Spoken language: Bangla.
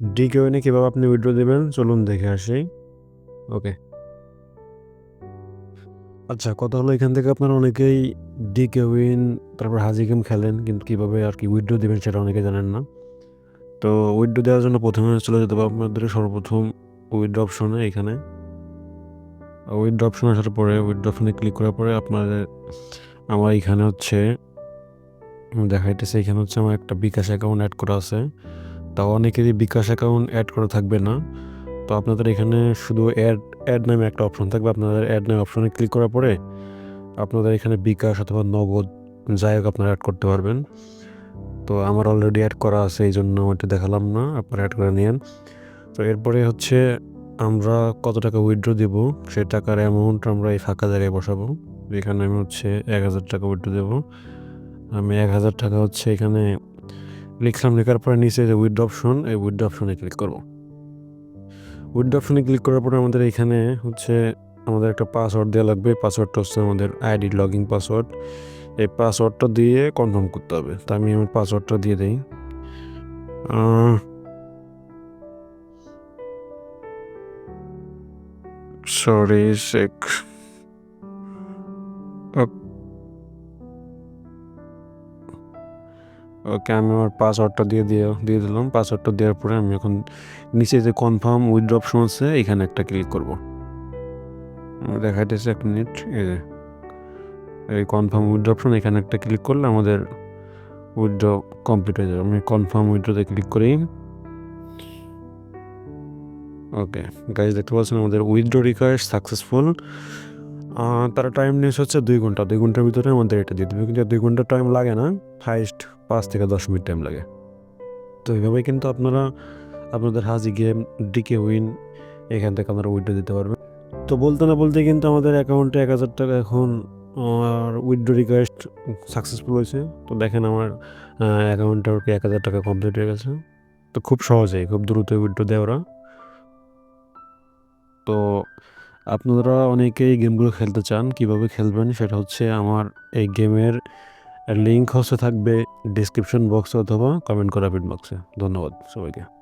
ডিকোইনে কীভাবে আপনি উইড্রো দেবেন? চলুন দেখে আসি। ওকে আচ্ছা কথা হলো এখান থেকে আপনারা অনেকেই ডি ডিকোইন তারপর হাজি গেম খেলেন, কিন্তু কীভাবে আর কি উইড্রো দেবেন সেটা অনেকে জানেন না। তো উইড্রো দেওয়ার জন্য প্রথমে চলে যেতে হবে আপনাদের সর্বপ্রথম উইথড্র অপশনে এখানে। উইথড্র অপশন আসার পরে উইথড্র অপশনে ক্লিক করার পরে আপনাদের, আমার এখানে হচ্ছে, দেখাইতেছে এখানে হচ্ছে আমার একটা বিকাশ অ্যাকাউন্ট অ্যাড করা আছে। তা অনেকেরই বিকাশ অ্যাকাউন্ট অ্যাড করা থাকবে না। তো আপনাদের এখানে শুধু অ্যাড অ্যাড নামে একটা অপশন থাকবে। আপনাদের অ্যাড নামে অপশনে ক্লিক করার পরে আপনাদের এখানে বিকাশ অথবা নগদ যাই হোক আপনারা অ্যাড করতে পারবেন। তো আমার অলরেডি অ্যাড করা আছে, এই জন্য ওইটা দেখালাম না। আপনারা অ্যাড করে নিন তো এরপরে হচ্ছে আমরা কত টাকা উইথড্র দেব? সেই টাকার অ্যামাউন্ট আমরা এই ফাঁকা জায়গায় বসাবো। এখানে আমি হচ্ছে এক হাজার টাকা উইথড্র দেবো। আমি এক হাজার টাকা হচ্ছে এখানে লিখলাম, লেখার পরে নিচে যে উইথড্র অপশন এই উইথড্র অপশনে ক্লিক করব। উইথড্র অপশনে ক্লিক করার পরে আমাদের এখানে হচ্ছে আমাদের একটা পাসওয়ার্ড দেওয়া লাগবে। পাসওয়ার্ডটা হচ্ছে আমাদের আইডি লগইন পাসওয়ার্ড এই পাসওয়ার্ডটা দিয়ে কনফার্ম করতে হবে। তা আমি আমার পাসওয়ার্ডটা দিয়ে দিই। সরি শেখ ওকে আমি আমার পাসওয়ার্ডটা দিয়ে দিয়ে দিয়ে দিলাম। পাসওয়ার্ডটা দেওয়ার পরে আমি এখন নিচে যে কনফার্ম উইথড্র অপশন আছে, এখানে একটা ক্লিক করব। দেখাইতেছে এক মিনিট এই কনফার্ম উইথড্র অপশন এখানে একটা ক্লিক করলে আমাদের উইথড্র কমপ্লিট হয়ে যাবে। আমি কনফার্ম উইথড্রতে ক্লিক করি। ওকে গাইজ দেখতে পাচ্ছেন আমাদের উইথড্র রিকোয়েস্ট সাকসেসফুল তারা টাইম নিয়েছে হচ্ছে দুই ঘণ্টা, দুই ঘণ্টার ভিতরে আমাদের এটা দিয়ে দেবে। কিন্তু দুই ঘণ্টা টাইম লাগে না হাইস্ট পাঁচ থেকে দশ মিনিট টাইম লাগে। তো এইভাবেই কিন্তু আপনারা, আপনাদের হাজি গেম ডিকে উইন এখান থেকে আপনারা উইথড্র দিতে পারবেন। তো বলতে না বলতে কিন্তু আমাদের অ্যাকাউন্টে এক হাজার টাকা এখন আর উইথড্র রিকোয়েস্ট সাকসেসফুল হয়েছে। তো দেখেন আমার অ্যাকাউন্টটা ওকে এক হাজার টাকা কমপ্লিট হয়ে গেছে। তো খুব সহজেই, খুব দ্রুত উইথড্র দেয় ওরা। তো আপনারা অনেকেই গেমগুলো খেলতে চান, কীভাবে খেলবেন সেটা হচ্ছে আমার এই গেমের লিঙ্ক হচ্ছে থাকবে ডিসক্রিপশন বক্সে অথবা কমেন্ট করা ফিড বক্সে ধন্যবাদ সবাইকে।